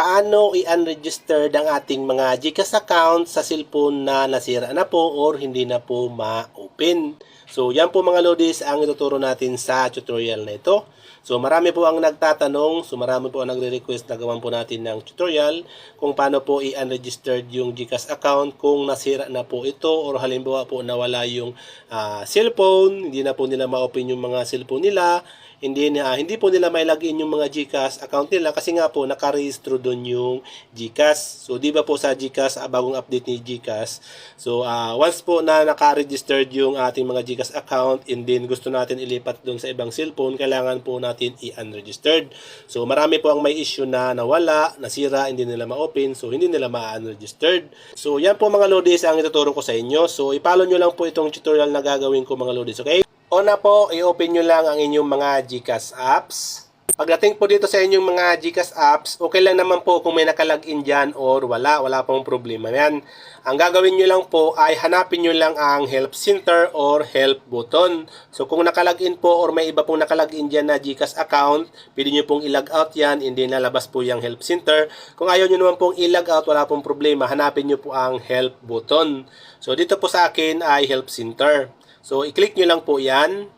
paano i-unregistered ang ating mga GCash account sa cellphone na nasira na po or hindi na po ma-open. So, yan po mga lodis ang ituturo natin sa tutorial na ito. So, marami po ang nagtatanong, so marami po ang nagre-request na gawan po natin ng tutorial kung paano po i-unregistered yung GCash account kung nasira na po ito or halimbawa po nawala yung ah, cellphone, hindi na po nila ma-open yung mga cellphone nila, hindi na hindi po nila may login yung mga GCash account nila kasi nga po nakarehistro doon yung GCash. So di ba po sa GCash ah, bagong update ni GCash. So ah, once po na naka-registered yung ating mga GCash account and then gusto natin ilipat doon sa ibang cellphone, kailangan po natin i-unregistered. So marami po ang may issue na nawala, nasira, hindi nila ma-open, so hindi nila ma-unregistered. So yan po mga lodis ang ituturo ko sa inyo. So ipalo nyo lang po itong tutorial na gagawin ko mga lodis, okay? Una po, i-open nyo lang ang inyong mga GCash apps. Pagdating po dito sa inyong mga GCash apps, okay lang naman po kung may nakalagin dyan or wala, wala pong problema yan. Ang gagawin nyo lang po ay hanapin nyo lang ang help center or help button. So kung nakalagin po or may iba pong nakalagin dyan na GCash account, pwede nyo pong i-log out yan, hindi lalabas po yung help center. Kung ayaw nyo naman pong i-log out, wala pong problema, hanapin nyo po ang help button. So dito po sa akin ay help center. So, i-click nyo lang po yan.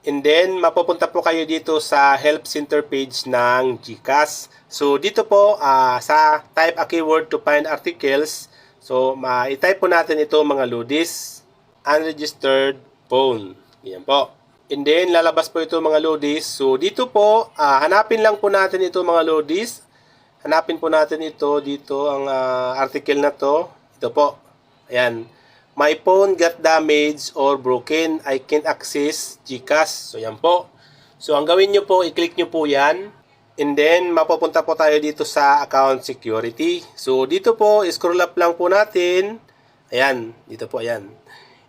And then, mapupunta po kayo dito sa Help Center page ng GCash. So, dito po ah, sa type a keyword to find articles. So, ma i-type po natin ito mga lodis. Unregistered phone. Yan po. And then, lalabas po ito mga lodis. So, dito po, ah, hanapin lang po natin ito mga lodis. Hanapin po natin ito dito, ang ah, article na to. Ito po. Ayan. My phone got damaged or broken. I can't access GCash. So, yan po. So, ang gawin nyo po, i-click nyo po yan. And then, mapupunta po tayo dito sa account security. So, dito po, scroll up lang po natin. Ayan, dito po, ayan.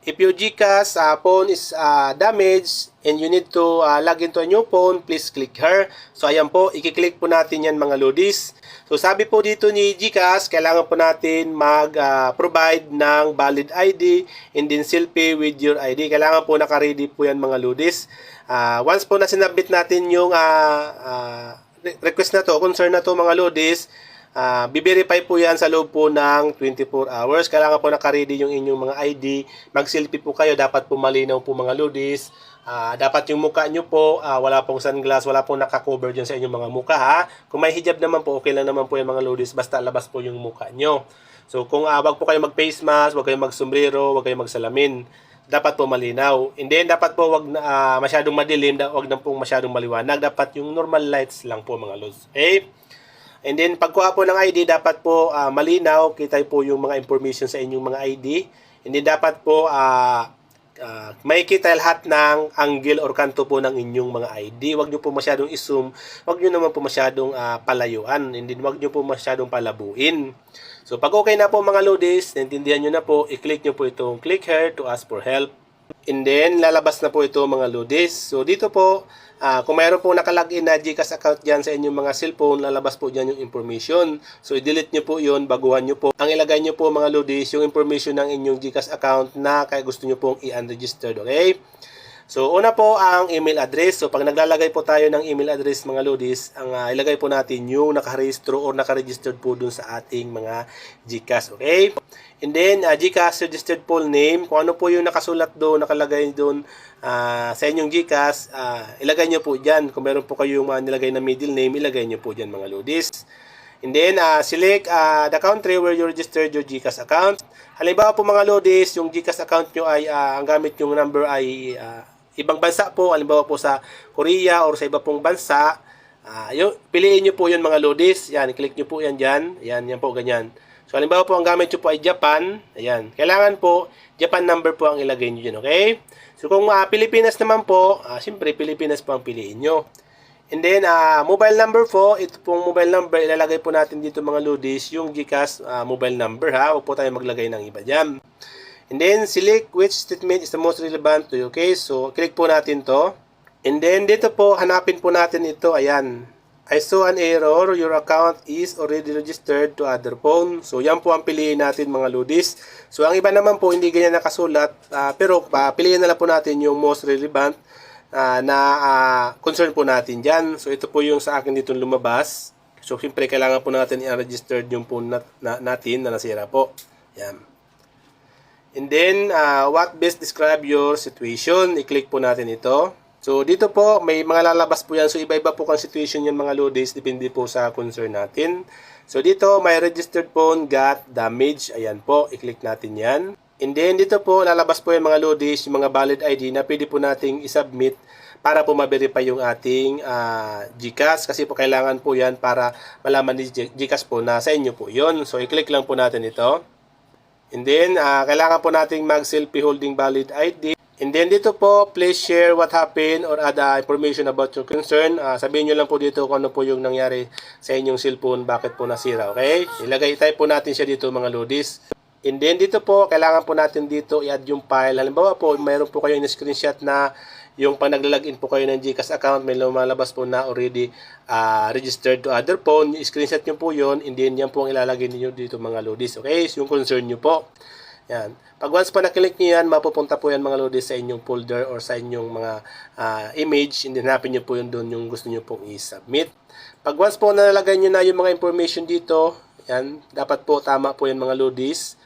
If your GCash uh, phone is uh, damaged and you need to uh, log into a new phone, please click here. So ayan po, i-click po natin yan mga lodis. So sabi po dito ni GCash, kailangan po natin mag-provide ng valid ID and then selfie with your ID. Kailangan po naka-ready po yan mga lodis. Uh, once po na sinabit natin yung uh, uh, request na to, concern na to mga lodis, Ah, biverify po yan sa loob po ng 24 hours. Kailangan po nakaready yung inyong mga ID. Mag-selfie po kayo. Dapat po malinaw po mga lodis. Ah, dapat yung mukha nyo po, ah, wala pong sunglass, wala pong nakakover dyan sa inyong mga mukha ha. Kung may hijab naman po, okay lang naman po yung mga lodis. Basta labas po yung mukha nyo. So kung uh, wag po kayo mag-face mask, wag kayo mag-sombrero, wag kayo magsalamin dapat po malinaw. And then, dapat po wag ah, masyadong madilim, wag na po masyadong maliwanag. Dapat yung normal lights lang po mga lods. Okay? And then, pagkuha po ng ID, dapat po ah, malinaw, kita po yung mga information sa inyong mga ID. And then, dapat po ah, ah, may kita lahat ng angle or kanto po ng inyong mga ID. Huwag nyo po masyadong i-zoom. Huwag nyo naman po masyadong ah, palayuan. Then, huwag nyo po masyadong palabuin. So, pag okay na po mga lodis, naintindihan nyo na po, i-click nyo po itong click here to ask for help. And then, lalabas na po ito mga lodis. So, dito po, ah, kung mayroon po nakalagin na GCash account dyan sa inyong mga cellphone, lalabas po dyan yung information. So, i-delete nyo po yun, baguhan nyo po. Ang ilagay nyo po mga lodis, yung information ng inyong GCash account na kaya gusto nyo pong i-unregistered, okay? So, una po ang email address. So, pag naglalagay po tayo ng email address mga lodis, ang ah, ilagay po natin yung nakarehistro or nakaregistered po dun sa ating mga GCash, okay? And then, uh, GCash registered full name. Kung ano po yung nakasulat doon, nakalagay doon ah, sa inyong GCash, ah, ilagay nyo po dyan. Kung meron po kayong mga nilagay na middle name, ilagay nyo po dyan mga lodis. And then, ah, select ah, the country where you registered your GCash account. Halimbawa po mga lodis, yung GCash account nyo ay, ah, ang gamit yung number ay ah, ibang bansa po. Halimbawa po sa Korea or sa iba pong bansa. Ah, yung, piliin nyo po yun mga lodis. Yan, click nyo po yan dyan. Yan, yan po, ganyan. So, halimbawa po, ang gamit nyo po ay Japan. Ayan. Kailangan po, Japan number po ang ilagay nyo dyan, okay? So, kung uh, Pilipinas naman po, uh, siyempre, Pilipinas po ang piliin nyo. And then, ah, mobile number po, ito pong mobile number, ilalagay po natin dito mga lodis, yung GCash ah, mobile number ha. Huwag po tayo maglagay ng iba dyan. And then, select which statement is the most relevant to your case. So, click po natin to. And then, dito po, hanapin po natin ito. Ayan. I saw an error. Your account is already registered to other phone. So, yan po ang piliin natin mga ludis. So, ang iba naman po, hindi ganyan nakasulat. ah, pero, uh, piliin na lang po natin yung most relevant ah, na ah, concern po natin dyan. So, ito po yung sa akin dito lumabas. So, siyempre, kailangan po natin i-register yung phone nat- na, natin na nasira po. Yan. And then, uh, what best describe your situation? I-click po natin ito. So, dito po, may mga lalabas po yan. So, iba-iba po kang situation yung mga days. Depende po sa concern natin. So, dito, may registered phone got damage. Ayan po, i-click natin yan. And then, dito po, lalabas po yung mga days, yung mga valid ID na pwede po nating isubmit para po ma-verify yung ating ah, GCash. Kasi po, kailangan po yan para malaman ni GCash po na sa inyo po yon So, i-click lang po natin ito. And then, ah, kailangan po nating mag-selfie holding valid ID. And then dito po, please share what happened or other information about your concern. Ah, sabihin nyo lang po dito kung ano po yung nangyari sa inyong cellphone, bakit po nasira, okay? Ilagay type po natin siya dito mga lodis. And then dito po, kailangan po natin dito i-add yung file. Halimbawa po, mayroon po kayo in-screenshot na yung pag naglalagin po kayo ng GCash account, may lumalabas po na already ah, registered to other phone. Screenshot nyo po yon and yan po ang ilalagay niyo dito mga lodis. Okay? So, yung concern nyo po. Yan. Pag once pa naklik nyo yan, mapupunta po yan mga lodis sa inyong folder or sa inyong mga ah, image. And then hanapin nyo po yun doon yung gusto nyo pong i-submit. Pag once po nalagay nyo na yung mga information dito, yan, dapat po tama po yan mga lodis.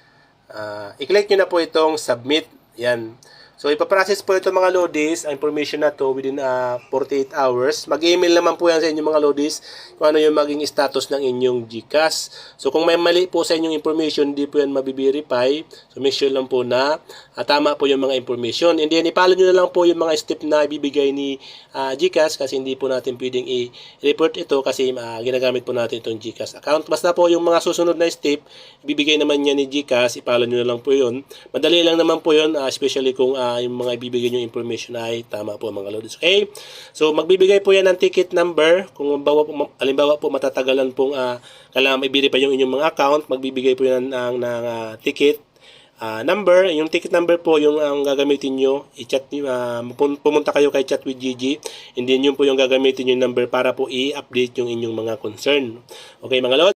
Ah, i-click nyo na po itong submit. Yan. So, ipaprocess po ito mga lodis, ang information na to within ah, 48 hours. Mag-email naman po yan sa inyong mga lodis kung ano yung maging status ng inyong GCash. So, kung may mali po sa inyong information, hindi po yan mabiverify. So, make sure lang po na ah, tama po yung mga information. And then, ipalo nyo na lang po yung mga step na ibibigay ni ah, GCash kasi hindi po natin pwedeng i-report ito kasi ah, ginagamit po natin itong GCash account. Basta po yung mga susunod na step, ibibigay naman niya ni GCash, ipalo nyo na lang po yun. Madali lang naman po yun, ah, especially kung ah, yung mga ibibigay nyo information ay tama po mga lodis. Okay? So, magbibigay po yan ng ticket number. Kung halimbawa po, halimbawa po matatagalan pong uh, kailangan i-verify yung inyong mga account, magbibigay po yan ng, ng ah, ticket ah, number. Yung ticket number po yung ang gagamitin nyo. I-chat nyo, pum- pumunta kayo kay chat with Gigi. And then yun po yung gagamitin yung number para po i-update yung inyong mga concern. Okay mga lodis?